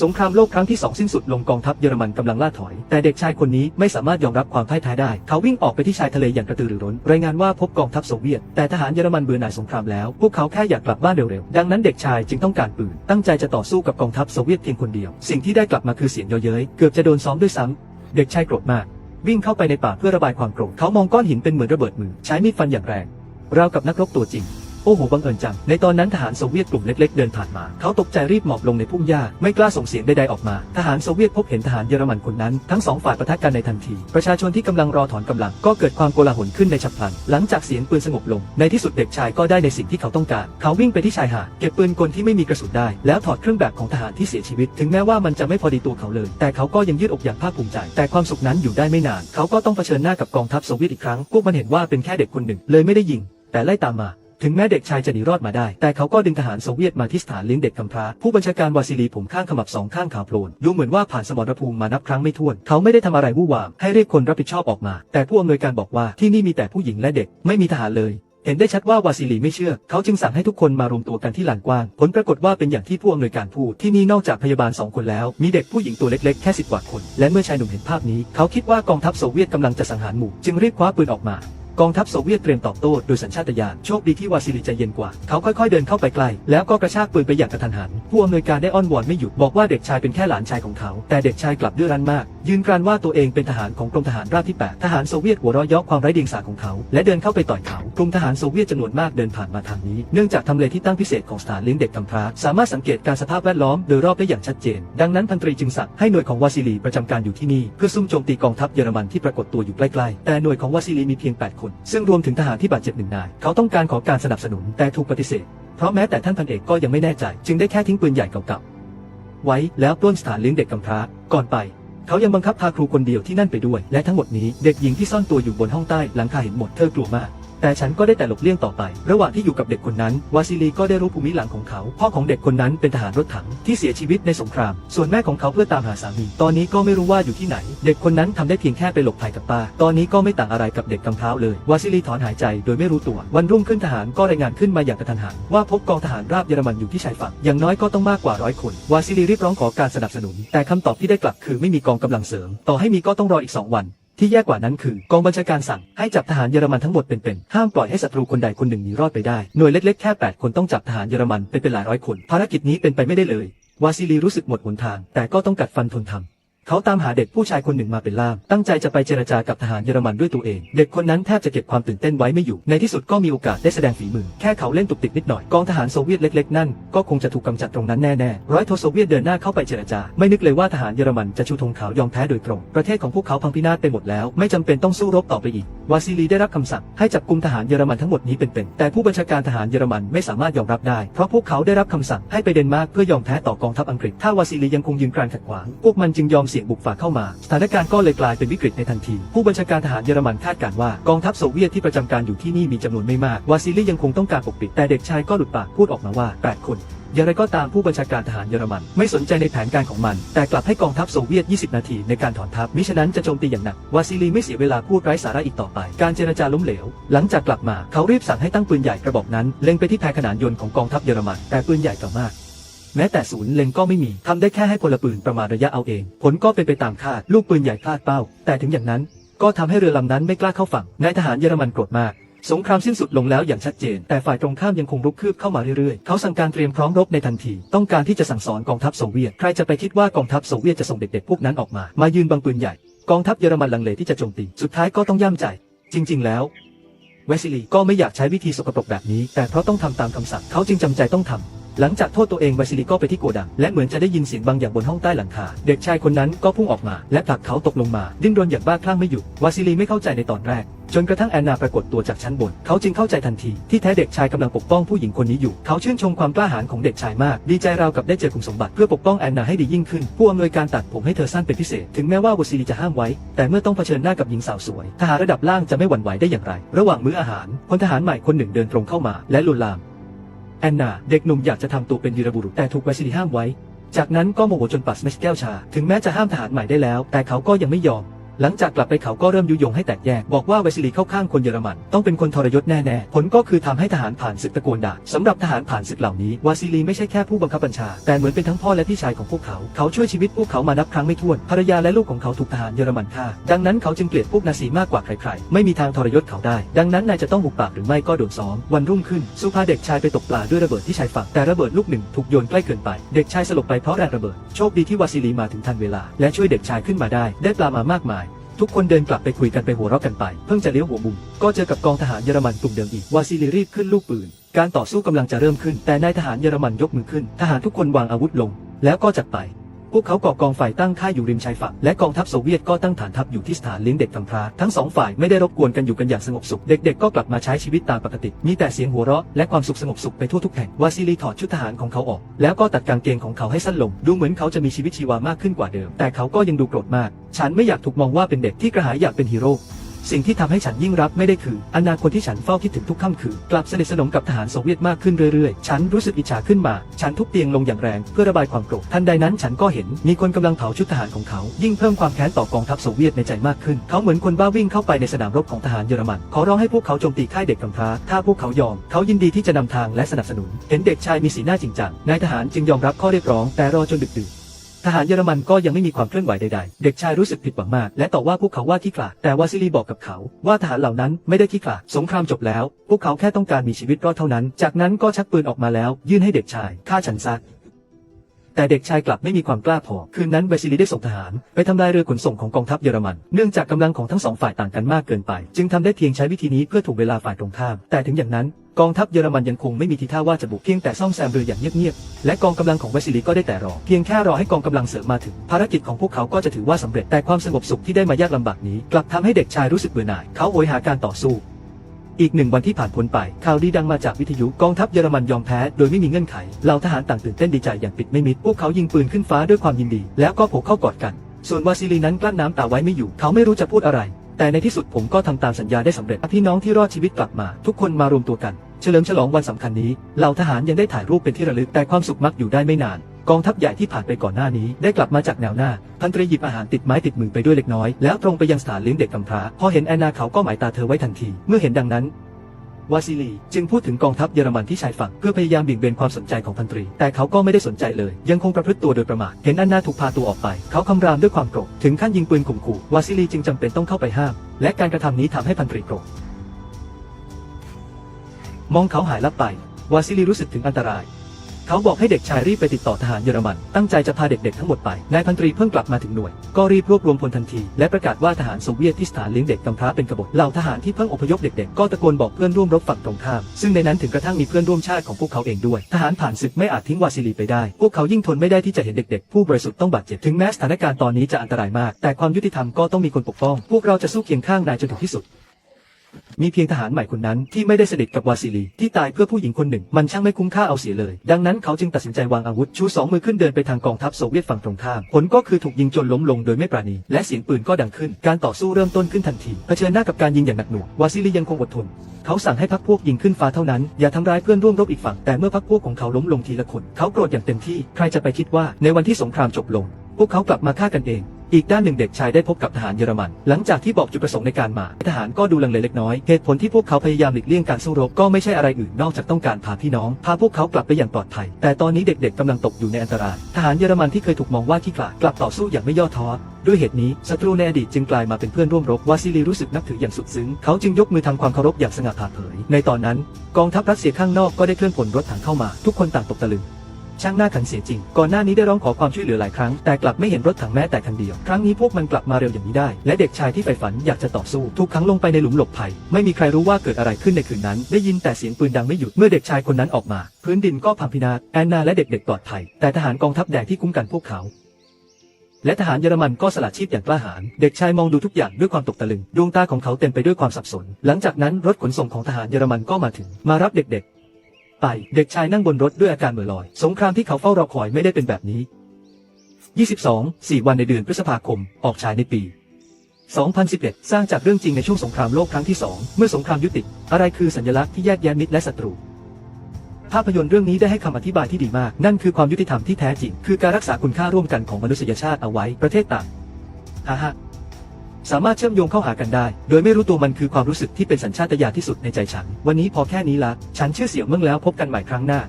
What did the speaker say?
สงครามโลกครั้งที่สองสิ้นสุดลงกองทัพเยอรมันกำลังล่าถอย แต่เด็กชายคนนี้ไม่สามารถยอมรับความพ่ายแพ้ได้ เขาวิ่งออกไปที่ชายทะเลอย่างกระตือรือร้น รายงานว่าพบกองทัพโซเวียต แต่ทหารเยอรมันเบื่อหน่ายสงครามแล้ว พวกเขาแค่อยากกลับบ้านเร็วๆ ดังนั้นเด็กชายจึงต้องการปืน ตั้งใจจะต่อสู้กับกองทัพโซเวียตเพียงคนเดียว สิ่งที่ได้กลับมาคือเสียงเยาะเย้ย เกือบจะโดนซ้อมด้วยซ้ำเด็กชายโกรธมาก วิ่งเข้าไปในป่าเพื่อระบายความโกรธ เขามองก้อนหินเป็นเหมือนระเบิดมือ ใช้มีดฟันอย่างแรง ราวกับนักรบตัวจริง โอ้โหบังเอิญจัง ในตอนนั้นทหารโซเวียตกลุ่มเล็กๆเดินผ่านมา เขาตกใจรีบหมอบลงในพุ่มหญ้า ไม่กล้าส่งเสียงใดๆออกมา ทหารโซเวียตพบเห็นทหารเยอรมันคนนั้น ทั้งสองฝ่ายปะทะกันในทันที ประชาชนที่กำลังรอถอนกำลัง ก็เกิดความโกลาหลขึ้นในฉับพลัน หลังจากเสียงปืนสงบลง ในที่สุดเด็กชายก็ได้ในสิ่งที่เขาต้องการ เขาวิ่งไปที่ชายหาดเก็บปืนกลที่ไม่มีกระสุนได้ แล้วถอดเครื่องแบบของทหารที่เสียชีวิต ถึงแม้ว่ามันจะไม่พอดีตัวเขาเลย แต่เขาก็ยังยืดอกอย่างภาคภูมิใจ แต่ความสุขนั้นอยู่ได้ไม่นาน เขาก็ต้องเผชิญหน้ากับกองทัพโซเวียตอีกครั้งพวกมันเห็นว่าเป็นแค่เด็กคนหนึ่งเลยไม่ได้ยิง แต่ไล่ตามมา ถึงแม้เด็กชายจะหนีรอดมาได้ แต่เขาก็ดึงทหารโซเวียตมาที่สถานเลี้ยงเด็กกำพร้า ผู้บัญชาการวาซิลีผมข้างขมับสองข้างขาวโพลน ดูเหมือนว่าผ่านสมรภูมิมานับครั้งไม่ถ้วน เขาไม่ได้ทำอะไรวู่วาม ให้เรียกคนรับผิดชอบออกมา แต่ผู้อำนวยการบอกว่าที่นี่มีแต่ผู้หญิงและเด็ก ไม่มีทหารเลยเห็นได้ชัดว่าวาซิลีไม่เชื่อ เขาจึงสั่งให้ทุกคนมารวมตัวกันที่ลานกว้าง ผลปรากฏว่าเป็นอย่างที่ผู้อำนวยการพูด ที่นี่นอกจากพยาบาลสองคนแล้ว มีเด็กผู้หญิงตัวเล็กๆ แค่สิบกว่าคน และเมื่อชายหนุ่มเห็นภาพนี้ เขาคิดว่ากองทัพโซเวียตกำลังจะสังหารหมู่ จึงรีบคว้าปืนออกมา กองทัพโซเวียตเตรียมตอบโต้โดยสัญชาตญาณโชคดีที่วาซิลีใจเย็นกว่า เขาค่อยๆเดินเข้าไปใกล้ แล้วก็กระชากปืนไปอย่างกระทันหัน ผู้อำนวยการได้อ้อนวอนไม่หยุดบอกว่าเด็กชายเป็นแค่หลานชายของเขา แต่เด็กชายกลับดื้อรั้นมาก ยืนกรานว่าตัวเองเป็นทหารของกรมทหารราบที่ 8 ทหารโซเวียตหัวเราะเยาะความไร้เดียงสาของเขา และเดินเข้าไปต่อยเขา กลุ่มทหารโซเวียตจำนวนมากเดินผ่านมาทางนี้ เนื่องจากทำเลที่ตั้งพิเศษของสถานเลี้ยงเด็กกำพร้าสามารถสังเกตการสภาพแวดล้อมโดยรอบได้อย่างชัดเจน ดังนั้นพันตรีจึงสั่งให้หน่วยของวาซิลีประจำการอยู่ที่นี่เพื่อซุ่มโจมตีกองทัพเยอรมันที่ปรากฏตัวอยู่ใกล้ๆแต่หน่วยของวาซิลีมีเพียง8คน ซึ่งรวมถึงทหารที่บาดเจ็บหนึ่งนาย เขาต้องการขอการสนับสนุนแต่ถูกปฏิเสธ เพราะแม้แต่ท่านพันเอกก็ยังไม่แน่ใจ จึงได้แค่ทิ้งปืนใหญ่เก่าๆไว้แล้วปล้นสถานเลี้ยงเด็กกำพร้าก่อนไป เขายังบังคับพาครูคนเดียวที่นั่นไปด้วย และทั้งหมดนี้เด็กหญิงที่ซ่อนตัวอยู่บนห้องใต้หลังคาเห็นหมดเธอกลัวมาก แต่ฉันก็ได้แต่หลบเลี่ยงต่อไป ระหว่างที่อยู่กับเด็กคนนั้น วาซิลีก็ได้รู้ภูมิหลังของเขา พ่อของเด็กคนนั้นเป็นทหารรถถังที่เสียชีวิตในสงคราม ส่วนแม่ของเขาเพื่อตามหาสามี ตอนนี้ก็ไม่รู้ว่าอยู่ที่ไหน เด็กคนนั้นทำได้เพียงแค่ไปหลบภัยกับป้า ตอนนี้ก็ไม่ต่างอะไรกับเด็กกำพร้าเลย วาซิลีถอนหายใจโดยไม่รู้ตัว วันรุ่งขึ้นทหารก็รายงานขึ้นมาอย่างกระทันหันว่าพบกองทหารราบเยอรมันอยู่ที่ชายฝั่ง อย่างน้อยก็ต้องมากกว่าร้อยคน วาซิลีรีบร้องขอการสนับสนุน แต่คำตอบที่ได้กลับคือไม่มีกองกำลังเสริม ต่อให้มีก็ต้องรออีกสองวัน ที่แย่กว่านั้นคือกองบัญชาการสั่งให้จับทหารเยอรมันทั้งหมดเป็นๆห้ามปล่อยให้ศัตรูคนใดคนหนึ่งหนีรอดไปได้หน่วยเล็กๆแค่ 8 คนต้องจับทหารเยอรมันเป็นเป็นหลายร้อยคน ภารกิจนี้เป็นไปไม่ได้เลยวาซิลีรู้สึกหมดหนทาง แต่ก็ต้องกัดฟันทนทำ เขาตามหาเด็กผู้ชายคนหนึ่งมาเป็นล่าม ตั้งใจจะไปเจรจากับทหารเยอรมันด้วยตัวเอง เด็กคนนั้นแทบจะเก็บความตื่นเต้นไว้ไม่อยู่ ในที่สุดก็มีโอกาสได้แสดงฝีมือ แค่เขาเล่นตุกติกนิดหน่อย กองทหารโซเวียตเล็กๆ นั่น ก็คงจะถูกกำจัดตรงนั้นแน่ๆ ร้อยโทโซเวียตเดินหน้าเข้าไปเจรจา ไม่นึกเลยว่าทหารเยอรมันจะชูธงขาวยอมแพ้โดยตรง ประเทศของพวกเขาพังพินาศไปหมดแล้ว ไม่จำเป็นต้องสู้รบต่อไปอีก วาซิลีได้รับคำสั่งให้จับกุมทหารเยอรมันทั้งหมดนี้เป็นๆ แต่ผู้บัญชาการทหารเยอรมันไม่สามารถยอมรับได้ เพราะพวกเขาได้รับคำสั่งให้ไปเดนมาร์กเพื่อยอมแพ้ต่อกองทัพอังกฤษ ถ้าวาซิลียังคงยืนกรานขัดขวาง พวกมันจึงยอมเสี่ยงบุกฝ่าเข้ามาสถานการณ์ก็เลยกลายเป็นวิกฤตในทันที ผู้บัญชาการทหารเยอรมันคาดการว่ากองทัพโซเวียตที่ประจำการอยู่ที่นี่มีจำนวนไม่มากวาซิลียังคงต้องการปกปิดแต่เด็กชายก็หลุดปากพูดออกมาว่า 8 คนอย่างไรก็ตามผู้บัญชาการทหารเยอรมัน ไม่สนใจในแผนการของมัน แต่กลับให้กองทัพโซเวียต 20 นาทีในการถอนทัพ มิฉะนั้นจะโจมตีอย่างหนัก วาซิลีไม่เสียเวลาพูดไร้สาระอีกต่อไป การเจรจาล้มเหลว หลังจากกลับมาเขารีบสั่งให้ตั้งปืนใหญ่กระบอกนั้น เล็งไปที่แพขนานยนต์ของกองทัพเยอรมัน แต่ปืนใหญ่เก่ามาก แม้แต่ศูนย์เล็งก็ไม่มีทำได้แค่ให้พลปืนประมาณระยะเอาเอง ผลก็เป็นไปตามคาดลูกปืนใหญ่พลาดเป้า แต่ถึงอย่างนั้น ก็ทำให้เรือลำนั้นไม่กล้าเข้าฝั่งนายทหารเยอรมันโกรธมากสงครามสิ้นสุดลงแล้วอย่างชัดเจน แต่ฝ่ายตรงข้ามยังคงรุกคืบเข้ามาเรื่อยๆ เขาสั่งการเตรียมพร้อมรบในทันที ต้องการที่จะสั่งสอนกองทัพโซเวียต ใครจะไปคิดว่ากองทัพโซเวียตจะส่งเด็กๆ พวกนั้นออกมา มายืนบังปืนใหญ่ กองทัพเยอรมันลังเลที่จะโจมตี สุดท้ายก็ต้องย่ำใจ จริง ๆ แล้วเวสซิลีก็ไม่อยากใช้วิธีสกปรกแบบนี้ แต่เพราะต้องทำตามคำสั่ง เขาจึงจำใจต้องทำ หลังจากโทษตัวเองวาซิลีก็ไปที่โกดัง และเหมือนจะได้ยินเสียงบางอย่างบนห้องใต้หลังคา เด็กชายคนนั้นก็พุ่งออกมา และผลักเขาตกลงมา ดิ้นรนอย่างบ้าคลั่งไม่หยุดวาซิลีไม่เข้าใจในตอนแรก จนกระทั่งแอนนาปรากฏตัวจากชั้นบน เขาจึงเข้าใจทันที ที่แท้เด็กชายกำลังปกป้องผู้หญิงคนนี้อยู่ เขาชื่นชมความกล้าหาญของเด็กชายมาก ดีใจราวกับได้เจอคุมสมบัติเพื่อปกป้องแอนนาให้ดียิ่งขึ้น ผู้อำนวยการตัดผมให้เธอสั้นเป็นพิเศษ ถึงแม้ว่าวาซิลีจะห้ามไว้ แต่เมื่อต้องเผชิญหน้ากับหญิงสาวสวย ทหารระดับล่างจะไม่หวั่นไหวได้อย่างไร ระหว่างมื้ออาหารพลทหารใหม่คนหนึ่งเดินตรงเข้ามา และลวนลาม แอนนาเด็กหนุ่มอยากจะทำตัวเป็นวีรบุรุษแต่ถูกวซิลีห้ามไว้ จากนั้นก็โมโหจนปัสเมชแก้วชา ถึงแม้จะห้ามทหารใหม่ได้แล้ว แต่เขาก็ยังไม่ยอม หลังจากกลับไปเขาก็เริ่มยุยงให้แตกแยก บอกว่าไวซิลีเข้าข้างคนเยอรมัน ต้องเป็นคนทรยศแน่ๆ ผลก็คือทำให้ทหารผ่านศึกตะโกนด่าสำหรับทหารผ่านศึกเหล่านี้วาซิลีไม่ใช่แค่ผู้บังคับบัญชา แต่เหมือนเป็นทั้งพ่อและพี่ชายของพวกเขา เขาช่วยชีวิตพวกเขามานับครั้งไม่ถ้วนภรรยาและลูกของเขาถูกทหารเยอรมันฆ่า ดังนั้นเขาจึงเกลียดพวกนาซีมากกว่าใครๆ ไม่มีทางทรยศเขาได้ ดังนั้นนายจะต้องบุกปากหรือไม่ก็โดนซ้อม วันรุ่งขึ้นสุพาเด็กชายไปตกปลาด้วยระเบิดที่ชายฝั่งแต่ระเบิดลูกหนึ่งถูกโยนใกล้เกินไป เด็กชายสลบไปเพราะแรงระเบิด โชคดีที่วาซิลีมาถึงทันเวลา และช่วยเด็กชายขึ้นมาได้ ได้ปลามามากมาย ทุกคนเดินกลับไปคุยกันไปหัวเราะกันไป เพิ่งจะเลี้ยวหัวมุม ก็เจอกับกองทหารเยอรมันกลุ่มเดิมอีก วาซิลีรีบขึ้นลูกปืน การต่อสู้กำลังจะเริ่มขึ้น แต่นายทหารเยอรมันยกมือขึ้น ทหารทุกคนวางอาวุธลง แล้วก็จัดไป พวกเขาก่อกองฝ่ายตั้งค่ายอยู่ริมชายฝั่งและกองทัพโซเวียตก็ตั้งฐานทัพอยู่ที่สถานเลี้ยงเด็กกำพร้าทั้งสองฝ่ายไม่ได้รบกวนกันอยู่กันอย่างสงบสุข เด็กๆก็กลับมาใช้ชีวิตตามปกติ มีแต่เสียงหัวเราะและความสุขสงบสุขไปทั่วทุกแห่งวาซิลีถอดชุดทหารของเขาออก แล้วก็ตัดกางเกงของเขาให้สั้นลง ดูเหมือนเขาจะมีชีวิตชีวามากขึ้นกว่าเดิม แต่เขาก็ยังดูโกรธมาก ฉันไม่อยากถูกมองว่าเป็นเด็กที่กระหายอยากเป็นฮีโร่ สิ่งที่ทำให้ฉันยิ่งรับไม่ได้คือ อนาคตที่ฉันเฝ้าคิดถึงทุกค่ำคืนกลับสนิทสนมกับทหารโซเวียตมากขึ้นเรื่อยๆ ฉันรู้สึกอิจฉาขึ้นมา ฉันทุบเตียงลงอย่างแรงเพื่อระบายความโกรธทันใดนั้นฉันก็เห็นมีคนกำลังเผาชุดทหารของเขา ยิ่งเพิ่มความแค้นต่อกองทัพโซเวียตในใจมากขึ้น เขาเหมือนคนบ้าวิ่งเข้าไปในสนามรบของทหารเยอรมันขอร้องให้พวกเขาโจมตีค่ายเด็กกำพร้าถ้าพวกเขายอม เขายินดีที่จะนำทางและสนับสนุน เห็นเด็กชายมีสีหน้าจริงจังนายทหารจึงยอมรับข้อเรียกร้องแต่รอจนดึกดื่น ทหารเยอรมันก็ยังไม่มีความเคลื่อนไหวใดๆ เด็กชายรู้สึกผิดหวังมาก และต่อว่าพวกเขาว่าขี้ขลาด แต่วาซิลีบอกกับเขา ว่าทหารเหล่านั้นไม่ได้ขี้ขลาด สงครามจบแล้ว พวกเขาแค่ต้องการมีชีวิตรอดเท่านั้น จากนั้นก็ชักปืนออกมาแล้ว ยื่นให้เด็กชายฆ่าฉันซะ แต่เด็กชายกลับไม่มีความกล้าพอ คืนนั้นวาซิลีได้ส่งทหาร ไปทำลายเรือขนส่งของกองทัพเยอรมัน เนื่องจากกำลังของทั้งสองฝ่ายต่างกันมากเกินไป จึงทำได้เพียงใช้วิธีนี้เพื่อถูกเวลาฝ่ายตรงข้าม แต่ถึงอย่างนั้นกองทัพเยอรมันยังคงไม่มีทีท่าว่าจะบุกเพียงแต่ซ่อมแซมเรืออย่างเงียบๆ และกองกำลังของเวาซิลีก็ได้แต่รอ เพียงแค่รอให้กองกำลังเสริมมาถึง ภารกิจของพวกเขาก็จะถือว่าสำเร็จแต่ความสงบสุขที่ได้มายากลำบากนี้ กลับทำให้เด็กชายรู้สึกเบื่อหน่าย เขาโหยหาการต่อสู้ อีกหนึ่งวันที่ผ่านพ้นไป ข่าวดีดังมาจากวิทยุกองทัพเยอรมันยอมแพ้โดยไม่มีเงื่อนไข เหล่าทหารต่างตื่นเต้นดีใจอย่างปิดไม่มิด พวกเขายิงปืนขึ้นฟ้าด้วยความยินดี แล้วก็โผล่เข้ากอดกัน ส่วนวาซิลีนั้นกลั้นน้ำตาไว้ไม่อยู่ เขาไม่รู้จะพูดอะไร แต่ในที่สุดผมก็ทำตามสัญญาได้สำเร็จ พี่น้องที่รอดชีวิตกลับมา ทุกคนมารวมตัวกัน เฉลิมฉลองวันสำคัญนี้ เหล่าทหารยังได้ถ่ายรูปเป็นที่ระลึก แต่ความสุขมักอยู่ได้ไม่นาน กองทัพใหญ่ที่ผ่านไปก่อนหน้านี้ได้กลับมาจากแนวหน้า พันตรีหยิบอาหารติดไม้ติดมือไปด้วยเล็กน้อย แล้วตรงไปยังสถานเลี้ยงเด็กกำพร้า พอเห็นแอนนาเขาก็หมายตาเธอไว้ทันที เมื่อเห็นดังนั้นวาซิลีจึงพูดถึงกองทัพเยอรมันที่ชายฝั่งเพื่อพยายามเบี่ยงเบนความสนใจของพันตรี แต่เขาก็ไม่ได้สนใจเลย ยังคงประพฤติตัวโดยประมาทเห็นอันนาถูกพาตัวออกไป เขาคำรามด้วยความโกรธถึงขั้นยิงปืนข่มขู่วาซิลีจึงจำเป็นต้องเข้าไปห้าม และการกระทำนี้ทำให้พันตรีโกรธมองเขาหายลับไป วาซิลีรู้สึกถึงอันตราย เขาบอกให้เด็กชายรีบไปติดต่อทหารเยอรมัน ตั้งใจจะพาเด็กๆทั้งหมดไป นายพันตรีเพิ่งกลับมาถึงหน่วย ก็รีบรวบรวมพลทันที และประกาศว่าทหารโซเวียตที่สถานเลี้ยงเด็กกำพร้าเป็นกบฏ เหล่าทหารที่เพิ่งอพยพเด็กๆ ก็ตะโกนบอกเพื่อนร่วมรบฝั่งตรงข้าม ซึ่งในนั้นถึงกระทั่งมีเพื่อนร่วมชาติของพวกเขาเองด้วย ทหารผ่านศึกไม่อาจทิ้งวาซิลีไปได้ พวกเขายิ่งทนไม่ได้ที่จะเห็นเด็กๆ ผู้บริสุทธิ์ต้องบาดเจ็บ ถึงแม้สถานการณ์ตอนนี้จะอันตรายมาก แต่ความยุติธรรมก็ต้องมีคนปกป้อง พวกเราจะสู้เคียงข้างนายจนถึงที่สุด มีเพียงทหารใหม่คนนั้นที่ไม่ได้สนิทกับวาซิลี ที่ตายเพื่อผู้หญิงคนหนึ่ง มันช่างไม่คุ้มค่าเอาเสียเลย ดังนั้นเขาจึงตัดสินใจวางอาวุธชูสองมือขึ้นเดินไปทางกองทัพโซเวียตฝั่งตรงข้าม ผลก็คือถูกยิงจนล้มลงโดยไม่ปราณี และเสียงปืนก็ดังขึ้น การต่อสู้เริ่มต้นขึ้นทันทีเผชิญหน้ากับการยิงอย่างหนักหน่วงวาซิลียังคงอดทน เขาสั่งให้พักพวกยิงขึ้นฟ้าเท่านั้น อย่าทำร้ายเพื่อนร่วมรบอีกฝั่งแต่เมื่อพักพวกของเขาล้มลงทีละคน เขาโกรธอย่างเต็มที่ ใครจะไปคิดว่าในวันที่สงครามจบลง พวกเขากลับมาฆ่ากันเอง อีกด้านหนึ่งเด็กชายได้พบกับทหารเยอรมัน หลังจากที่บอกจุดประสงค์ในการมาทหารก็ดูลังเลเล็กน้อยเหตุผลที่พวกเขาพยายามหลีกเลี่ยงการสู้รบก็ไม่ใช่อะไรอื่นนอกจากต้องการพาพี่น้อง พาพวกเขากลับไปอย่างปลอดภัย แต่ตอนนี้เด็กๆกำลังตกอยู่ในอันตรายทหารเยอรมันที่เคยถูกมองว่าขี้ขลาดกลับต่อสู้อย่างไม่ย่อท้อด้วยเหตุนี้ศัตรูในอดีตจึงกลายมาเป็นเพื่อนร่วมรบวาซิลีรู้สึกนับถืออย่างสุดซึ้งเขาจึงยกมือทำความเคารพอย่างสง่าผ่าเผย ในตอนนั้น กองทัพรัสเซียข้างนอกก็ได้เคลื่อนพลรถถังเข้ามา ทุกคนต่างตกตะลึง ช่างหน้าขันเสียจริง ก่อนหน้านี้ได้ร้องขอความช่วยเหลือหลายครั้ง แต่กลับไม่เห็นรถถังแม้แต่คันเดียว ครั้งนี้พวกมันกลับมาเร็วอย่างนี้ได้ และเด็กชายที่ใฝ่ฝันอยากจะต่อสู้ ถูกขังลงไปในหลุมหลบภัย ไม่มีใครรู้ว่าเกิดอะไรขึ้นในคืนนั้น ได้ยินแต่เสียงปืนดังไม่หยุด เมื่อเด็กชายคนนั้นออกมา พื้นดินก็พังพินาศ แอนนาและเด็กๆปลอดภัย แต่ทหารกองทัพแดงที่คุ้มกันพวกเขาและทหารเยอรมันก็สละชีพอย่างกล้าหาญ เด็กชายมองดูทุกอย่างด้วยความตกตะลึง ดวงตาของเขาเต็มไปด้วยความสับสน หลังจากนั้นรถขนส่งของทหารเยอรมันก็มาถึง มารับเด็กๆ ไป เด็กชายนั่งบนรถด้วยอาการเหม่อลอย สงครามที่เขาเฝ้ารอคอยไม่ได้เป็นแบบนี้ 22 4 วันในเดือนพฤษภาคม ออกฉายในปี 2011 สร้างจากเรื่องจริงในช่วงสงครามโลกครั้งที่ 2 เมื่อสงครามยุติ อะไรคือสัญลักษณ์ที่แยกแยะมิตรและศัตรู ภาพยนตร์เรื่องนี้ได้ให้คำอธิบายที่ดีมาก นั่นคือความยุติธรรมที่แท้จริง คือการรักษาคุณค่าร่วมกันของมนุษยชาติเอาไว้ ประเทศต่างฮ่าฮ่า สามารถเชื่อมโยงเข้าหากันได้ โดยไม่รู้ตัวมันคือความรู้สึกที่เป็นสัญชาตญาณที่สุดในใจฉัน วันนี้พอแค่นี้ละ ฉันชื่อเสี่ยวเมืองแล้วพบกันใหม่ครั้งหน้า